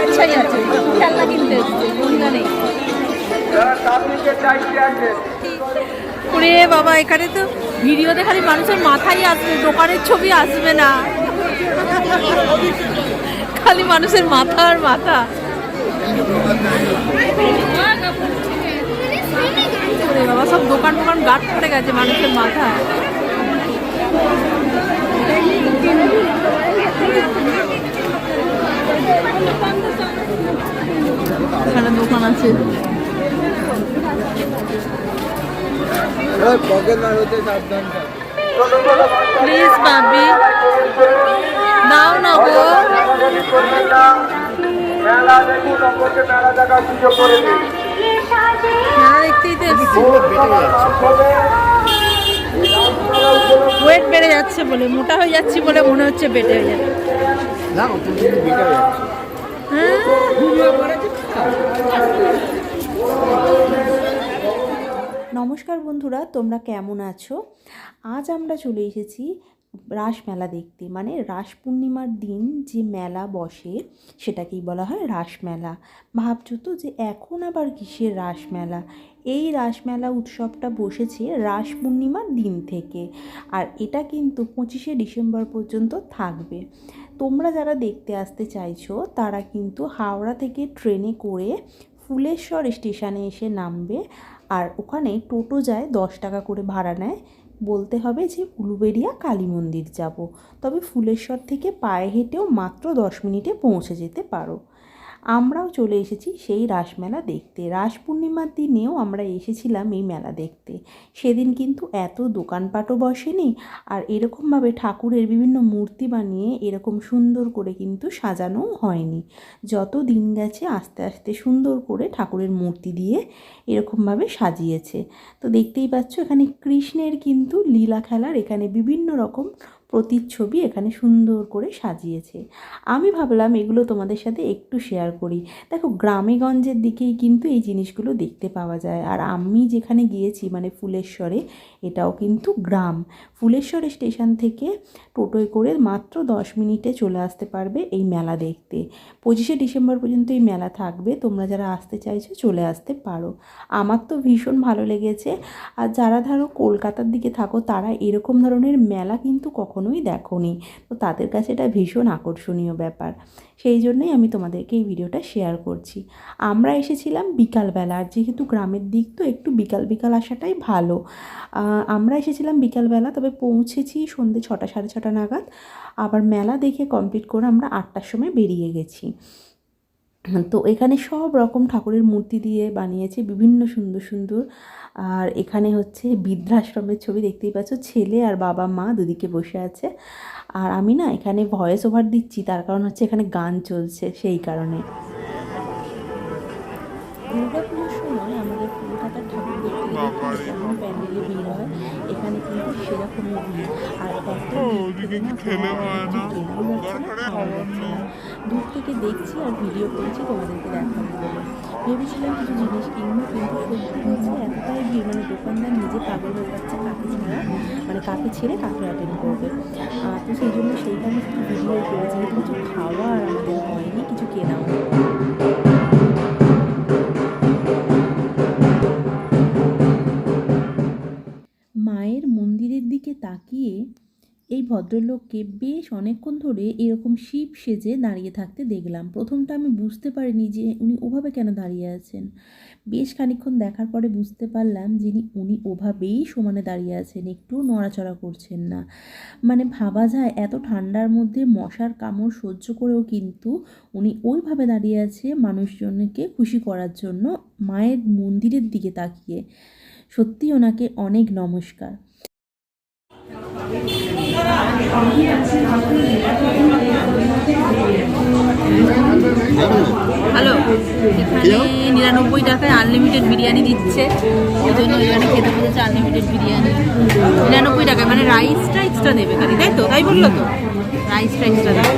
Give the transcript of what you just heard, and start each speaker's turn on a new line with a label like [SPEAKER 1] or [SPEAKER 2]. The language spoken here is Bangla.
[SPEAKER 1] বাচ্চাই আছে। খেলনা কিনতে এসছে বন্ধুরা ওরে বাবা এখানে তো ভিডিওতে খালি মানুষের মাথাই আসবে দোকানের ছবি আসবে না। খালি মানুষের মাথা আর মাথা। বাবা সব দোকান ফোকান গাট পড়ে গেছে মানুষের মাথা আছে। প্লিজ বাবি দাও না গো।
[SPEAKER 2] মেলা করে
[SPEAKER 1] দেখতেই তো ওয়েট বেড়ে যাচ্ছে বলে মোটা হয়ে যাচ্ছি বলে মনে হচ্ছে বেটে হয়ে যাচ্ছে।
[SPEAKER 3] নমস্কার বন্ধুরা তোমরা কেমন আছো? আজ আমরা চলে এসেছি রাস মেলা দেখতে। মানে রাস পূর্ণিমার দিন যে মেলা বসে, সেটাকেই বলা হয় রাস মেলা। ভাবছ তো যে এখন আবার কিসের রাস মেলা? এই রাসমেলা উৎসবটা বসেছে রাস পূর্ণিমার দিন থেকে। আর এটা কিন্তু পঁচিশে ডিসেম্বর পর্যন্ত থাকবে। তোমরা যারা দেখতে আসতে চাইছো, তারা কিন্তু হাওড়া থেকে ট্রেনে করে ফুলেশ্বর স্টেশনে এসে নামবে। আর ওখানে টোটো যায় দশ টাকা করে ভাড়া নেয়। বলতে হবে যে উলুবেড়িয়া কালী মন্দির যাব। তবে ফুলেশ্বর থেকে পায়ে হেঁটেও মাত্র দশ মিনিটে পৌঁছে যেতে পারো। আমরাও চলে এসেছি সেই রাসমেলা দেখতে। রাস পূর্ণিমার দিনেও আমরা এসেছিলাম এই মেলা দেখতে। সেদিন কিন্তু এত দোকানপাটও বসেনি আর এরকমভাবে ঠাকুরের বিভিন্ন মূর্তি বানিয়ে এরকম সুন্দর করে কিন্তু সাজানোও হয়নি। যত দিন গেছে আস্তে আস্তে সুন্দর করে ঠাকুরের মূর্তি দিয়ে এরকমভাবে সাজিয়েছে। তো দেখতেই পাচ্ছ এখানে কৃষ্ণের কিন্তু লীলা খেলার এখানে বিভিন্ন রকম প্রতিচ্ছবি এখানে সুন্দর করে সাজিয়েছে। আমি ভাবলাম এগুলো তোমাদের সাথে একটু শেয়ার করি। দেখো, গ্রামেগঞ্জের দিকেই কিন্তু এই জিনিসগুলো দেখতে পাওয়া যায়। আর আমি যেখানে গিয়েছি মানে ফুলেশ্বরে, এটাও কিন্তু গ্রাম। ফুলেশ্বর স্টেশন থেকে টোটোয় করে মাত্র দশ মিনিটে চলে আসতে পারবে এই মেলা দেখতে। পঁচিশে ডিসেম্বর পর্যন্ত এই মেলা থাকবে। তোমরা যারা আসতে চাইছো, চলে আসতে পারো। আমার তো ভীষণ ভালো লেগেছে। আর যারা ধরো কলকাতার দিকে থাকো, তারা এরকম ধরনের মেলা কিন্তু কখনোই দেখোনি। তো তাদের কাছে এটা ভীষণ আকর্ষণীয় ব্যাপার। সেই জন্যই আমি তোমাদেরকে এই ভিডিওটা শেয়ার করছি। আমরা এসেছিলাম বিকালবেলা, আর যেহেতু গ্রামের দিক, তো একটু বিকাল বিকাল আসাটাই ভালো। আমরা এসেছিলাম বিকালবেলা, তবে পৌঁছেছি সন্ধে ছটা, সাড়ে ছটা নাগাদ। আবার মেলা দেখে কমপ্লিট করে আমরা আটটার সময় বেরিয়ে গেছি। তো এখানে সব রকম ঠাকুরের মূর্তি দিয়ে বানিয়েছে বিভিন্ন সুন্দর সুন্দর। আর এখানে হচ্ছে বৃদ্ধাশ্রমের ছবি দেখতেই পাচ্ছ ছেলে আর বাবা মা দুদিকে বসে আছে। আর আমি না এখানে ভয়েস ওভার দিচ্ছি তার কারণ হচ্ছে এখানে গান চলছে সেই কারণে। দুর্গা পুজোর সময় আমাদের কলকাতার ঠাকুর দেখতে গেলে যেমন প্যান্ডেলে ভিড় হয় এখানে কিন্তু সেরকমই ভিড়। আর ভিড় থেকে না। দূর থেকে দেখছি আর ভিডিও করেছি, তোমাদেরকে দেখাবো। বলে ভেবেছিলাম কিছু জিনিস কিনবো, কিন্তু সত্যি এতটাই ভিড় মানে দোকানদার নিজে পাগল হয়ে যাচ্ছে, কাকে ছাড়া মানে কাকে ছেড়ে কাকে অ্যাটেন্ড করবে। তো সেই জন্য শুধু ভিডিও করেছি কিছু খাওয়া আর আমাদের হয়নি, কিছু কেনাও এই ভদ্রলোককে বেশ অনেকক্ষণ ধরে এরকম শিব সেজে দাঁড়িয়ে থাকতে দেখলাম। প্রথমটা আমি বুঝতে পারিনি যে উনি ওভাবে কেন দাঁড়িয়ে আছেন। বেশ খানিকক্ষণ দেখার পরে বুঝতে পারলাম যিনি উনি ওভাবেই সমানে দাঁড়িয়ে আছেন, একটু নড়াচড়া করছেন না। মানে ভাবা যায় এত ঠান্ডার মধ্যে মশার কামড় সহ্য করেও কিন্তু উনি ওইভাবে দাঁড়িয়ে আছে মানুষজনকে খুশি করার জন্য মায়ের মন্দিরের দিকে তাকিয়ে। সত্যি ওনাকে অনেক নমস্কার।
[SPEAKER 1] হ্যালো এখানে নিরানব্বই টাকায় আনলিমিটেড বিরিয়ানি দিচ্ছে। ওই জন্য এখানে খেতে বলেছে আনলিমিটেড বিরিয়ানি। নিরানব্বই টাকায় মানে রাইসটা এক্সট্রা দেবে খালি তাই তো? তাই বলল তো? রাইসটা এক্সট্রা দেবে।